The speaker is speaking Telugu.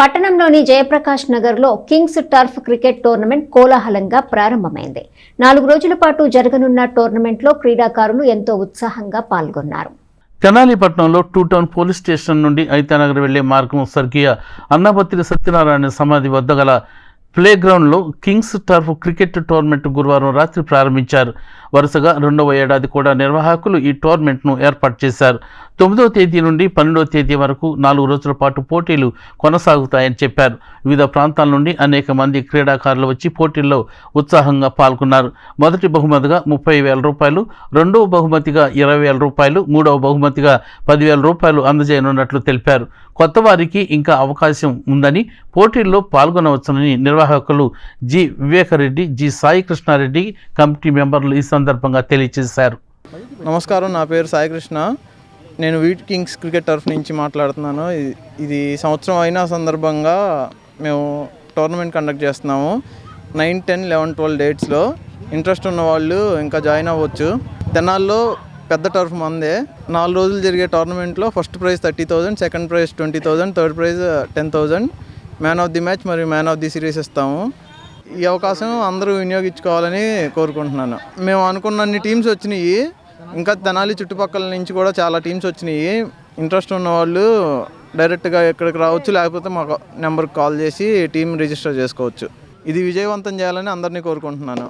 పట్టణంలోని జయప్రకాష్ నగర్లో కింగ్స్ టర్ఫ్ క్రికెట్ టోర్నమెంట్ కోలాహలంగా ప్రారంభమైంది. నాలుగు రోజుల పాటు జరగనున్న టోర్నమెంట్లో క్రీడాకారులు ఎంతో ఉత్సాహంగా పాల్గొన్నారు. తెనాలిపట్నంలో టూ టౌన్ పోలీస్ స్టేషన్ నుండి ఐతానగర్ వెళ్ళే మార్గం సర్కియ అన్నపత్రి సత్యనారాయణ సమాధి వద్ద గల ప్లేగ్రౌండ్లో కింగ్స్ టర్ఫ్ క్రికెట్ టోర్నమెంట్ గురువారం రాత్రి ప్రారంభించారు. వరుసగా రెండవ ఏడాది కూడా నిర్వాహకులు ఈ టోర్నమెంట్ను ఏర్పాటు చేశారు. తొమ్మిదవ తేదీ నుండి పన్నెండవ తేదీ వరకు నాలుగు రోజుల పాటు పోటీలు కొనసాగుతాయని చెప్పారు. వివిధ ప్రాంతాల నుండి అనేక మంది క్రీడాకారులు వచ్చి పోటీల్లో ఉత్సాహంగా పాల్గొన్నారు. మొదటి బహుమతిగా ముప్పై వేల రూపాయలు రెండవ బహుమతిగా ఇరవై వేల రూపాయలు మూడవ బహుమతిగా పదివేల రూపాయలు అందజేయనున్నట్లు తెలిపారు. కొత్త వారికి ఇంకా అవకాశం ఉందని పోటీల్లో పాల్గొనవచ్చునని నిర్వాహకులు G. Vivekareddy G. Sai Krishnareddy committee మెంబర్లు ఈ సందర్భంగా తెలియజేశారు. నమస్కారం నా పేరు సాయికృష్ణ నేను వీట్ కింగ్స్ క్రికెట్ టర్ఫ్ నుంచి మాట్లాడుతున్నాను. ఇది- సంవత్సరం అయిన సందర్భంగా మేము టోర్నమెంట్ కండక్ట్ చేస్తున్నాము. నైన్ టెన్ లెవెన్ ట్వెల్వ్ డేట్స్లో ఇంట్రెస్ట్ ఉన్న వాళ్ళు ఇంకా జాయిన్ అవ్వచ్చు. తెనాల్లో పెద్ద టర్ఫ్ మందే. నాలుగు రోజులు జరిగే టోర్నమెంట్లో first prize thirty thousand second prize twenty thousand third prize ten thousand man of the match మరియు మ్యాన్ ఆఫ్ ది సిరీస్ ఇస్తాము. ఈ అవకాశం అందరూ వినియోగించుకోవాలని కోరుకుంటున్నాను. మేము అనుకున్న అన్ని టీమ్స్ వచ్చినాయి. ఇంకా తెనాలి చుట్టుపక్కల నుంచి కూడా చాలా టీమ్స్ వచ్చినాయి. ఇంట్రెస్ట్ ఉన్న వాళ్ళు డైరెక్ట్గా ఇక్కడికి రావచ్చు లేకపోతే మాకు నెంబర్కి కాల్ చేసి టీం రిజిస్టర్ చేసుకోవచ్చు. ఇది విజయవంతం చేయాలని అందరినీ కోరుకుంటున్నాను.